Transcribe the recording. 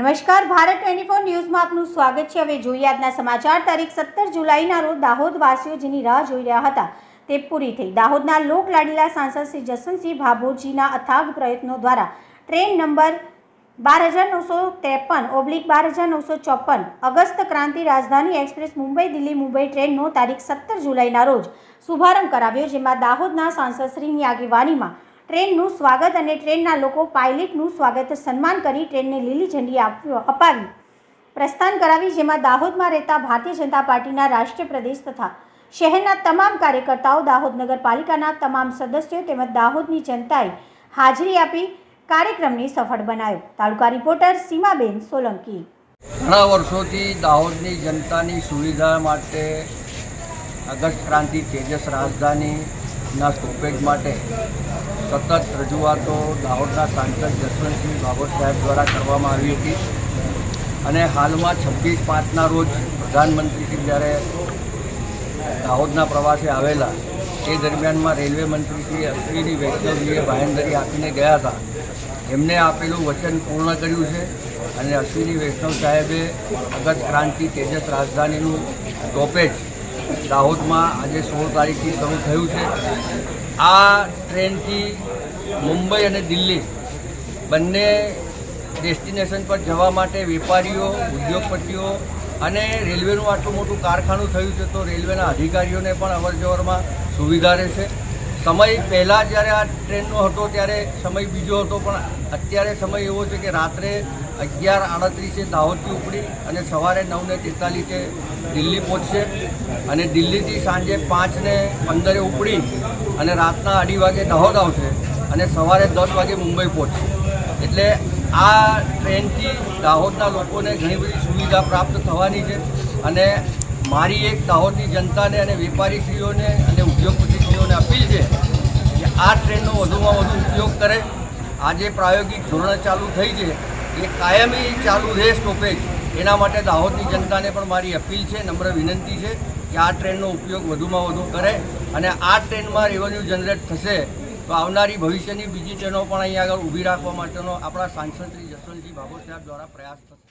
નમસ્કાર, Bharat twenty four ન્યૂઝમાં આપનું સ્વાગત છે. હવે જોઈએ આજના સમાચાર. તારીખ સત્તર જુલાઈના રોજ દાહોદવાસીઓ જેની રાહ જોઈ રહ્યા હતા તે પૂરી થઈ. દાહોદના લોક લાડીલા સાંસદ શ્રી જસવંતસિંહ ભાભોરજીના અથાગ પ્રયત્નો દ્વારા ટ્રેન નંબર બાર હજાર નવસો ત્રેપન ઓબ્લિક બાર હજાર નવસો ચોપન અગસ્ત ક્રાંતિ રાજધાની એક્સપ્રેસ મુંબઈ દિલ્હી મુંબઈ ટ્રેનનો તારીખ સત્તર જુલાઈના રોજ શુભારંભ કરાવ્યો, જેમાં દાહોદના સાંસદશ્રીની આગેવાનીમાં ટ્રેનનું સ્વાગત અને ટ્રેનના લોકો પાયલટનું સ્વાગત સન્માન કરી ટ્રેનને લીલી ઝંડી અપાવી. પ્રસ્થાન કરાવી જેમાં દાહોદમાં રહેતા ભારતીય જનતા પાર્ટીના રાષ્ટ્રીય પ્રદેશ તથા શહેરના તમામ કાર્યકર્તાઓ દાહોદ નગરપાલિકાના તમામ સદસ્યો તેમજ દાહોદની જનતાએ હાજરી આપી કાર્યક્રમને સફળ બનાવ્યો. તાલુકા રિપોર્ટર સીમાબેન સોલંકી. ઘણા વર્ષોથી દાહોદની જનતાની સુવિધા માટે અગસ્ત ક્રાંતિ તેજસ રાજધાનીના સ્ટોપેજ માટે સતત રજૂઆતો દાહોદના સાંસદ જસવંતસિંહ બાબત સાહેબ દ્વારા કરવામાં આવી હતી. અને હાલમાં છવ્વીસ પાંચના રોજ પ્રધાનમંત્રીશ્રી જ્યારે દાહોદના પ્રવાસે આવેલા તે દરમિયાનમાં રેલવે મંત્રી શ્રી અશ્વિની વૈષ્ણવજીએ બાહેંધરી આપીને ગયા હતા. એમને આપેલું વચન પૂર્ણ કર્યું છે અને અશ્વિની વૈષ્ણવ સાહેબે અગત ક્રાંતિ તેજસ રાજધાનીનું ટોપેજ દાહોદમાં આજે સોળ તારીખથી શરૂ થયું છે. આ ટ્રેનથી મુંબઈ અને દિલ્હી બંને ડેસ્ટિનેશન પર જવા માટે વેપારીઓ, ઉદ્યોગપતિઓ અને રેલવેનું આટલું મોટું કારખાનું થયું છે, તો રેલવેના અધિકારીઓને પણ અવરજવરમાં સુવિધા રહેશે. સમય પહેલાં જ્યારે આ ટ્રેનનો હતો, ત્યારે સમય બીજો હતો, પણ અત્યારે સમય એવો છે કે રાત્રે અગિયાર આડત્રીસે દાહોદથી ઉપડી અને સવારે નવને તેતાલીસે દિલ્હી પહોંચશે. અને દિલ્હીથી સાંજે પાંચને પંદરે ઉપડી અને રાતના અઢી વાગે દાહોદ આવશે અને સવારે દસ વાગે મુંબઈ પહોંચશે. એટલે આ ટ્રેનથી દાહોદના લોકોને ઘણી બધી સુવિધા પ્રાપ્ત થવાની છે. અને મારી એક દાહોદની જનતાને અને વેપારીશ્રીઓને અને ઉદ્યોગપતિશ્રીઓને અપીલ છે કે આ ટ્રેનનો વધુમાં વધુ ઉપયોગ કરે. આજે પ્રાયોગિક ધોરણે ચાલુ થઈ છે. એ કાયમી ચાલુ રહે સ્ટોપેજ. એના માટે દાહોદની જનતાને પણ મારી અપીલ છે, નમ્ર વિનંતી છે કે આ ટ્રેનનો ઉપયોગ વધુમાં વધુ કરે અને આ ટ્રેનમાં રેવન્યુ જનરેટ થશે તો આવનારી ભવિષ્યની બીજી ટ્રેનો પણ અહીંયા આગળ ઊભી રાખવા માટેનો આપણા સાંસદ શ્રી જસવંતજી બાબો દ્વારા પ્રયાસ થશે.